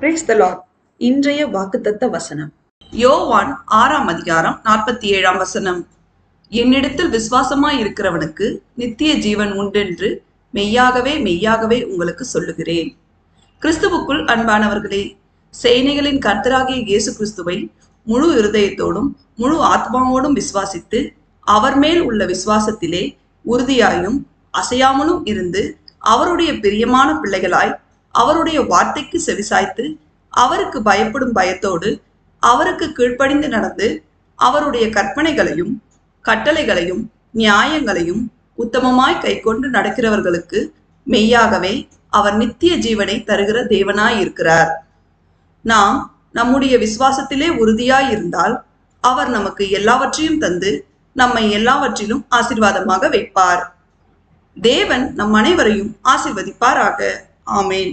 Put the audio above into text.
Brace த Lord இன்றைய வாக்குத்தத்த வசனம். யோவான் ஆறாம் அதிகாரம் நாற்பத்தி ஏழாம் வசனம். என்னிடத்தில் விசுவாசமாய் இருக்கிறவனுக்கு நித்திய ஜீவன் உண்டென்று மெய்யாகவே மெய்யாகவே உங்களுக்கு சொல்லுகிறேன். கிறிஸ்துவுக்குள் அன்பானவர்களே சேனைகளின் கர்த்தராகிய இயேசு கிறிஸ்துவை முழு இருதயத்தோடும் முழு ஆத்மாவோடும் விசுவாசித்து அவர் மேல் உள்ள விசுவாசத்திலே உறுதியாயும் அசையாமலும் இருந்து அவருடைய பிரியமான பிள்ளைகளாய் அவருடைய வார்த்தைக்கு செவிசாய்த்து அவருக்கு பயப்படும் பயத்தோடு அவருக்கு கீழ்ப்படிந்து நடந்து அவருடைய கற்பனைகளையும் கட்டளைகளையும் நியாயங்களையும் உத்தமமாய் கைக்கொண்டு நடக்கிறவர்களுக்கு மெய்யாகவே அவர் நித்திய ஜீவனை தருகிற தேவனாய் இருக்கிறார் நாம் நம்முடைய விசுவாசத்திலே உறுதியாய் இருந்தால் அவர் நமக்கு எல்லாவற்றையும் தந்து நம்மை எல்லாவற்றிலும் ஆசிர்வாதமாக வைப்பார். தேவன் நம் அனைவரையும் ஆசிர்வதிப்பாராக. ஆமேன்.